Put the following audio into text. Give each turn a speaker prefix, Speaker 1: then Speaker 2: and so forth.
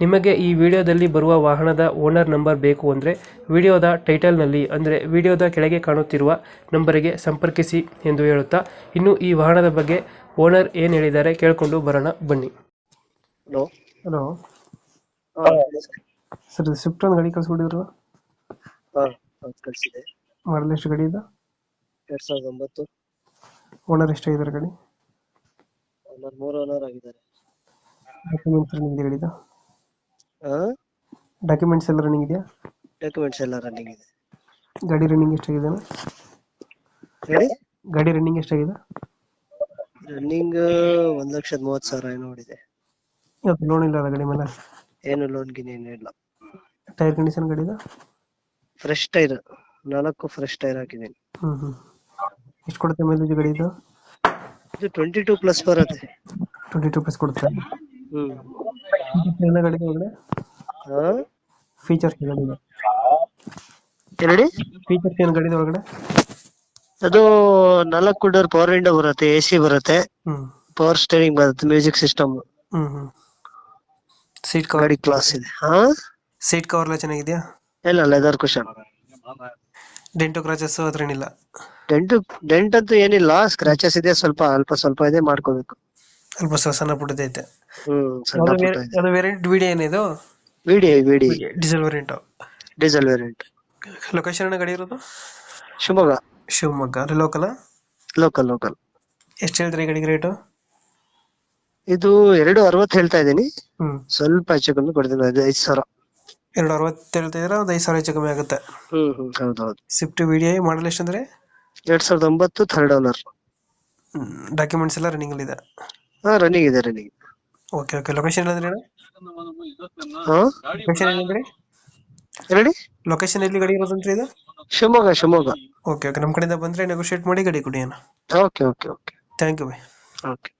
Speaker 1: ನಿಮಗೆ ಈ ವಿಡಿಯೋದಲ್ಲಿ ಬರುವ ವಾಹನದ ಓನರ್ ನಂಬರ್ ಬೇಕು ಅಂದರೆ ವಿಡಿಯೋದ ಟೈಟಲ್ನಲ್ಲಿ ಅಂದರೆ ವಿಡಿಯೋದ ಕೆಳಗೆ ಕಾಣುತ್ತಿರುವ ನಂಬರಿಗೆ ಸಂಪರ್ಕಿಸಿ ಎಂದು ಹೇಳುತ್ತಾ ಇನ್ನು ಈ ವಾಹನದ ಬಗ್ಗೆ ಓನರ್ ಏನು ಹೇಳಿದ್ದಾರೆ ಕೇಳಿಕೊಂಡು ಬರೋಣ ಬನ್ನಿ.
Speaker 2: ಹಲೋ.
Speaker 1: ಹಲೋ.
Speaker 2: ಹಾ
Speaker 1: ಸರ್ ಸ್ವಿಫ್ಟ್ ಒಂದು ಗಾಡಿ ಕಳಿಸ್ಬಿಟ್ಟಿದ್ರು
Speaker 2: ಕಳಿಸಿದೆ.
Speaker 1: ಮಾಡಲ್ ಎಷ್ಟು ಗಾಡಿ ಇದೆ?
Speaker 2: ಎರಡ್ ಸಾವಿರದ ಒಂಬತ್ತು.
Speaker 1: ಓನರ್ ಎಷ್ಟಾಗಿದ್ದಾರೆ ಗಾಡಿ?
Speaker 2: ಓನರ್ ಮೂರು ಓನರ್ ಆಗಿದ್ದಾರೆ.
Speaker 1: ಡಾಕ್ಯುಮೆಂಟ್ಸ್ ನಿಮಗೆ ಇದೆ ಗಾಡಿದ
Speaker 2: ಹಾ
Speaker 1: ಡಾಕ್ಯುಮೆಂಟ್ಸ್ ಎಲ್ಲ ರನ್ನಿಂಗ್ ಇದೆಯಾ?
Speaker 2: ಡಾಕ್ಯುಮೆಂಟ್ಸ್ ಎಲ್ಲ ರನ್ನಿಂಗ್ ಇದೆ.
Speaker 1: ಗಾಡಿ ರನ್ನಿಂಗ್ ಎಷ್ಟಾಗಿದೆ ಅಣ್ಣ?
Speaker 2: ಹೇಳಿ?
Speaker 1: ಗಾಡಿ ರನ್ನಿಂಗ್ ಎಷ್ಟಾಗಿದೆ?
Speaker 2: ರನ್ನಿಂಗ್ ಒಂದ್ ಲಕ್ಷದ ಮೂವತ್ ಸಾವಿರ ಏನೋ ಓಡಿದೆ.
Speaker 1: ಇವತ್ತು ಲೋನ್ ಇಲ್ಲ ಅಲ್ಲ ಗಾಡಿ ಮೇಲೆ?
Speaker 2: ಏನು ಲೋನ್ ಗಿನ್ ಏನು ಇಲ್ಲ.
Speaker 1: ಟೈರ್ ಕಂಡೀಷನ್ ಗಾಡಿದ
Speaker 2: ಫ್ರೆಶ್ ಟೈರ್ ನಾಲ್ಕು ಫ್ರೆಶ್ ಟೈರ್ ಹಾಕಿದ್ದೀನಿ
Speaker 1: ಹ್ಮ್ ಹ್ಮ್. ಎಷ್ಟು ಕೊಡುತ್ತೆ ಮೈಲೇಜ್ ಗಾಡಿ ಇದು?
Speaker 2: ಇದು ಟ್ವೆಂಟಿ ಟೂ ಪ್ಲಸ್ ಬರುತ್ತೆ.
Speaker 1: ಟ್ವೆಂಟಿ ಟೂ ಪ್ಲಸ್ ಕೊಡುತ್ತೆ?
Speaker 2: ಹ್ಮ್.
Speaker 1: ಎಲ್ಲ ಗಾಡಿ ಒಳಗಡೆ ಫೀಚರ್ಸ್ ಗಾಡಿದ
Speaker 2: ಹೇಳಿ
Speaker 1: ಫೀಚರ್ಸ್ ಏನು ಗಾಡಿದ ಒಳಗಡೆ?
Speaker 2: ಅದು ನಾಲ್ಕು ಡೋರ್ ಪವರ್ ವಿಂಡೋ ಬರುತ್ತೆ ಎ ಸಿ ಬರುತ್ತೆ.
Speaker 1: ಹ್ಮ್.
Speaker 2: ಪವರ್ ಸ್ಟೇರಿಂಗ್ ಬರುತ್ತೆ ಮ್ಯೂಸಿಕ್ ಸಿಸ್ಟಮ್
Speaker 1: ಹ್ಮ್ ಹ್ಮ್. ಸೀಟ್ ಕವರ್
Speaker 2: ಗಾಡಿ ಕ್ಲಾಸ್ ಇದೆ. ಹಾ?
Speaker 1: ಸೀಟ್ ಕವರ್ ಎಲ್ಲ ಚೆನ್ನಾಗಿದೆಯಾ?
Speaker 2: ಇಲ್ಲ ಲೆದರ್ ಕುಶನ್
Speaker 1: ಡೆಂಟು ಕ್ರಾಚಸ್ ಹತ್ರ ಏನಿಲ್ಲ?
Speaker 2: ಡೆಂಟ್ ಡೆಂಟ್ ಅಂತೂ ಏನಿಲ್ಲ ಸ್ಕ್ರಾಚಸ್ ಇದೆ ಸ್ವಲ್ಪ ಅಲ್ಪ ಸ್ವಲ್ಪ ಇದೆ ಮಾಡ್ಕೋಬೇಕು.
Speaker 1: ಸ್ವಲ್ಪ ಸ- ಸಣ್ಣ ಪುಟ್ಟದ ಐತೆ.
Speaker 2: ಹ್ಮ್ ಸಣ್ಣ ಪುಟ್ಟ ಇದೆ.
Speaker 1: ಅದು ವೇರಿಯಂಟ್ ವಿಡಿಯೋ ಏನಿದು?
Speaker 2: V D V D
Speaker 1: diesel variant
Speaker 2: diesel variant
Speaker 1: location ಗಾಡಿ ಇರೋದು?
Speaker 2: ಶಿವಮೊಗ್ಗ.
Speaker 1: ಶಿವಮೊಗ್ಗ. ಅಲ್ಲಿ ಲೋಕಲ್
Speaker 2: ಲೋಕಲ್ ಲೋಕಲ್
Speaker 1: ಎಷ್ಟು ಹೇಳ್ತೀರಿ ಗಾಡಿಗೆ ರೇಟು
Speaker 2: ಇದು ಎರಡು ಅರವತ್ತು ಹೇಳ್ತಾ ಇದ್ದೀನಿ.
Speaker 1: ಹ್ಮ್.
Speaker 2: ಸ್ವಲ್ಪ ಹೆಚ್ಚು ಕಮ್ಮಿ ಕೊಡ್ತೀನಿ ಅದು ಐದು ಸಾವಿರ.
Speaker 1: ಎರಡು ಅರವತ್ತು ಹೇಳ್ತಿದ್ರೆ ಒಂದು ಐದು ಸಾವಿರ ಹೆಚ್ಚು ಕಮ್ಮಿ ಆಗುತ್ತೆ.
Speaker 2: ಹ್ಮ್ ಹ್ಮ್ ಹೌದೌದು.
Speaker 1: Swift V D I model ಎಷ್ಟಂದ್ರೆ
Speaker 2: ಎರಡ್ ಸಾವಿರದ ಒಂಬತ್ತು ಥರ್ಡ್ ಓನರ್
Speaker 1: ಡಾಕ್ಯುಮೆಂಟ್ಸ್ ಎಲ್ಲ ರನ್ನಿಂಗ್ ಇದೆ.
Speaker 2: ಹಾ ರನ್ನಿಂಗ್ ಇದೆ ರನ್ನಿಂಗ್
Speaker 1: ಓಕೆ ಓಕೆ ಲೊಕೇಶನ್
Speaker 2: ಹಾ?
Speaker 1: ಲೊಕೇಶನ್ ಏನಂದ್ರೆ
Speaker 2: ಹೇಳಿ
Speaker 1: ಲೊಕೇಶನ್ ಎಲ್ಲಿ ಗಾಡಿ ಇರೋದಂದ್ರೆ ಇದು?
Speaker 2: ಶಿವಮೊಗ್ಗ ಶಿವಮೊಗ್ಗ.
Speaker 1: ಓಕೆ ಓಕೆ ನಮ್ಮ ಕಡೆಯಿಂದ ಬಂದ್ರೆ ನೆಗೋಷಿಯೇಟ್ ಮಾಡಿ ಗಡಿ ಕೊಡಿ ಅಣ್ಣ.
Speaker 2: Okay okay okay
Speaker 1: thank you bye
Speaker 2: okay